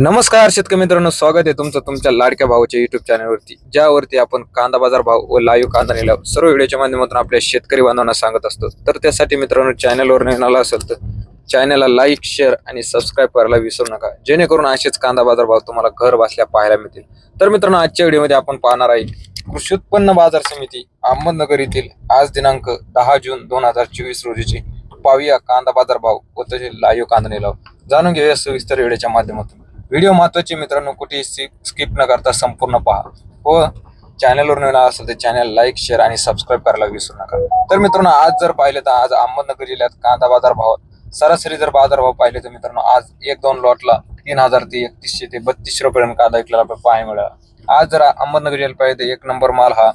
नमस्कार शेतकरी मित्रांनो स्वागत आहे तुमचं तुमच्या लाडक्या भावाच्या युट्यूब चॅनलवरती ज्यावरती आपण कांदा बाजार भाव व लाईव्ह कांदा निलाव सर्व व्हिडिओच्या माध्यमातून आपल्या शेतकरी बांधवांना सांगत असतो. तर त्यासाठी मित्रांनो चॅनलवर नेणारा असेल तर चॅनलला लाईक शेअर आणि सबस्क्राईब करायला विसरू नका. जेणेकरून असेच कांदा बाजार भाव तुम्हाला घर बसल्या पाहायला मिळतील. तर मित्रांनो आजच्या व्हिडिओमध्ये आपण पाहणार आहे कृषी उत्पन्न बाजार समिती अहमदनगर येथील आज दिनांक दहा जून दोन हजार चोवीस रोजीचे पाविया कांदा बाजार भाव व तसे लाईव्ह कांदा निलाव जाणून घेऊया सविस्तर व्हिडिओच्या माध्यमातून. व्हिडिओ महत्त्वाचे मित्रांनो कुठेही स्किप न करता संपूर्ण पहा. व चॅनलवर नवीन असेल तर चॅनल लाईक शेअर आणि सबस्क्राईब करायला विसरू नका. तर मित्रांनो आज जर पाहिले तर आज अहमदनगर जिल्ह्यात कांदा बाजार भाव सरासरी जर बाजार भाव पाहिले तर मित्रांनो आज एक दोन लॉटला तीन हजार ते एकतीसशे ते बत्तीसशे रुपयापर्यंत कांदा विकलेला पाहायला मिळाला. आज जर अहमदनगर जिल्ह्यात पाहिजे तर एक नंबर माल हा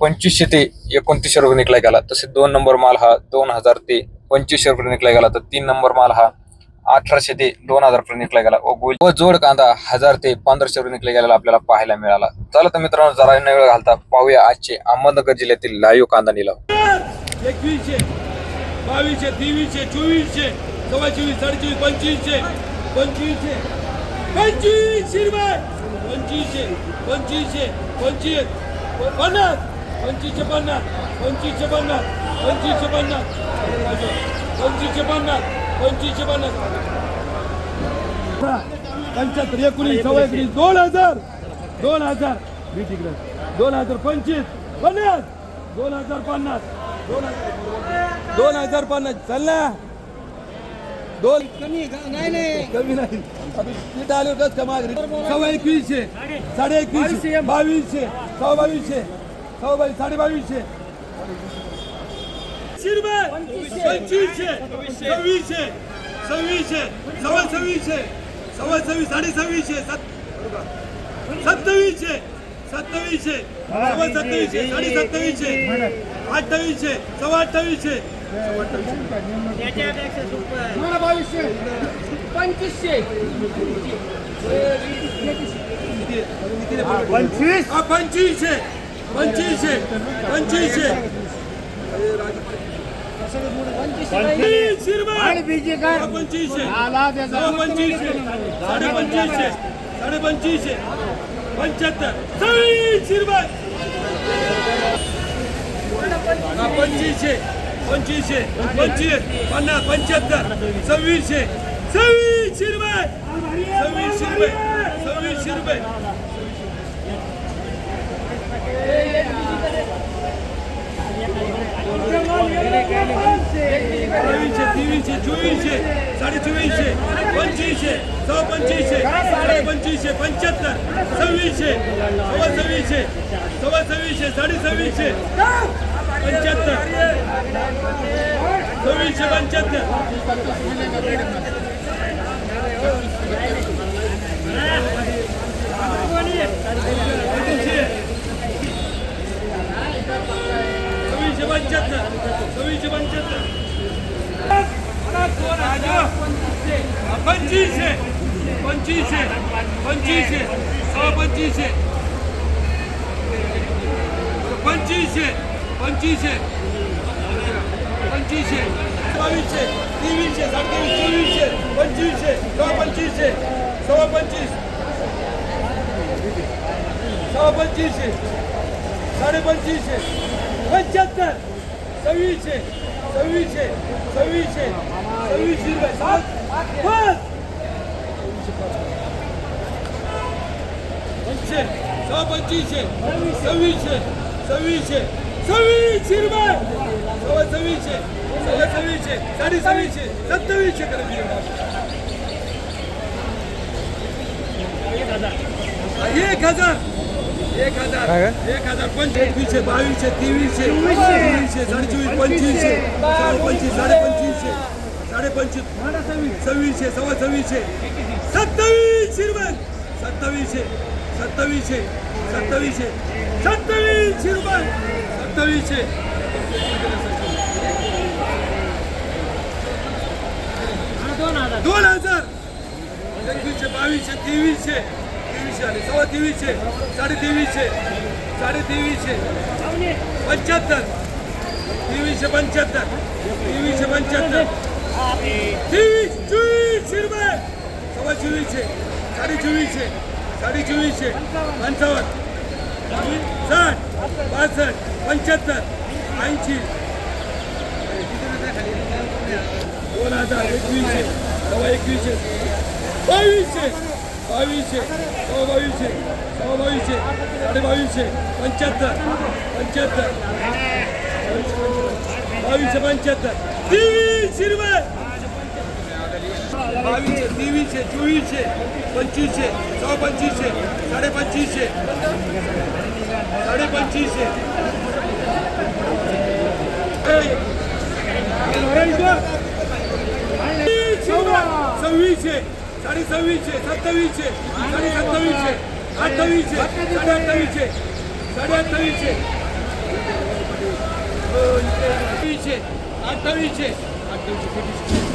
पंचवीसशे ते एकोणतीसशे रुपये निघला गेला. तसे दोन नंबर माल हा दोन हजार ते पंचवीसशे रुपये निघला गेला. तर तीन नंबर माल हा अठराशे ते दोन हजार पर्यंत निघला गेला. व गोल व जोड कांदा हजार ते पंधराशे रुपये निघला गेलेला आपल्याला पाहायला मिळाला. चला तर मित्रांनो जरा न वेळ घालता पाहूया आजचे अहमदनगर जिल्ह्यातील लाईव्ह कांदा निलाव. एकवीसशे बावीसशे तेवीसशे चोवीसशे सव्वा चोवीस साडेचोवीस पंचवीसशे पंचवीसशे पंचवीसशे रुपये. पंचवीसशे पंचवीसशे पंचवीस पन्नास पंचवीसशे पन्नास पंचवीसशे पन्नास पंचवीसशे पन्नास पंचवीसशे पन्नास पंचवीसशे पन्नास पंच्याहत्तर एकोणीस सव्वा एकोणीस दोन हजार. दोन हजार. मी तिकडे. दोन हजार पंचवीस. पन्नास. दोन हजार पन्नास. दोन हजार दोन हजार पन्नास. चल ना. दोन कमी कमी नाही. पीठ आले होतच का मागणी सव्वा एकवीसशे. साडे एकवीसशे. बावीसशे. सव्वा बावीसशे. सव्वा बावीस साडे बावीसशे. पंचवीसशे. सव्वीसशे. सव्वीसशे. सव्वा सव्वीसशे. सव्वा सव्वीस साडे सव्वीसशे. सत्तावीसशे. सत्तावीसशे. सव्वा सत्तावीसशे. साडे सत्तावीसशे. अठ्ठावीसशे. सव्वा अठ्ठावीसशे. पंचवीस. पंचवीसशे पंचवीसशे. पंचवीसशे. पंचवीसशे. रुपये पंचवीसशे साडे पंचवीसशे पंच्याहत्तर. रुपये हा, पंचवीसशे पंचवीसशे पंचवीस पन्नास पंच्याहत्तर. सव्वीसशे सव्वीसशे रुपये सव्वीसशे रुपये सव्वीसशे रुपये बावीसशे तेवीसशे चोवीसशे साडे चोवीसशे पंचवीसशे सव्वा पंचवीसशे साडे पंचवीसशे पंच्याहत्तर सव्वीसशे सव्वा सव्वीसशे सव्वा सव्वीसशे साडे सव्वीसशे पंच्याहत्तर सव्वीसशे पंच्याहत्तर सव्वीसशे पंच्याहत्तर सव्वीसशे पंच्याहत्तर पंचवीसशे. पंचवीसशे. पंचवीसशे. सव्वा पंचवीसशे. पंचवीसशे. पंचवीसशे. पंचवीसशे. बावीसशे तेवीसशे. सत्तावीस. चोवीसशे पंचवीसशे. सव्वा पंचवीसशे. सव्वा पंचवीस. सव्वा पंचवीसशे. साडे पंचवीसशे. पंच्याहत्तर. सव्वीसशे. सव्वीसशे सव्वीसशे सव्वीसशे रुपये सात पाच पंचशे सहा पंचवीसशे सव्वीसशे सव्वीसशे सव्वीसशे रुपये सव्वा सव्वीसशे सव्वा सव्वीसशे साडे सव्वीसशे सत्तावीसशे करा एक हजार एक हजार एक हजार पंचवीसशे बावीसशे तेवीसशे चोवीसशे साडे पंचवीसशे साडे पंचवीस साडे पंचवीसशे साडे पंचवीस सव्वीसशे सव्वा सव्वीसशे सत्तावीसशे रुपये सत्तावीसशे सत्तावीसशे सत्तावीसशे सत्तावीसशे रुपये सत्तावीसशे. दोन हजार! एकवीसशे बावीसशे तेवीसशे तेवीसशे आले सव्वा तेवीसशे साडे तेवीसशे साडे तेवीसशे पंच्याहत्तर तेवीसशे पंच्याहत्तर तेवीसशे पंच्याहत्तर तेवीस चोवीसशे रुपये सव्वा चोवीसशे साडे चोवीसशे साडे चोवीसशे पंचावन्न साठ पासष्ट पंच्याहत्तर ऐंशी दोन हजार एकवीसशे सव्वा एकवीसशे बावीसशे बावीसशे सव्वा बावीसशे सव्वा बावीसशे साडे बावीसशे पंच्याहत्तर पंच्याहत्तर बावीसशे पंच्याहत्तर तीनशे हिरवे बावीसशे तेवीसशे चोवीसशे पंचवीसशे सव्वा पंचवीसशे साडे पंचवीसशे साडे पंचवीसशे सव्वीसशे साडे सव्वीसशे सत्तावीसशे साडे सत्तावीसशे अठ्ठावीसशे साडे अठ्ठावीसशे साडे अठ्ठावीसशे अठ्ठावीसशे अठ्ठावीसशे अठ्ठावीसशे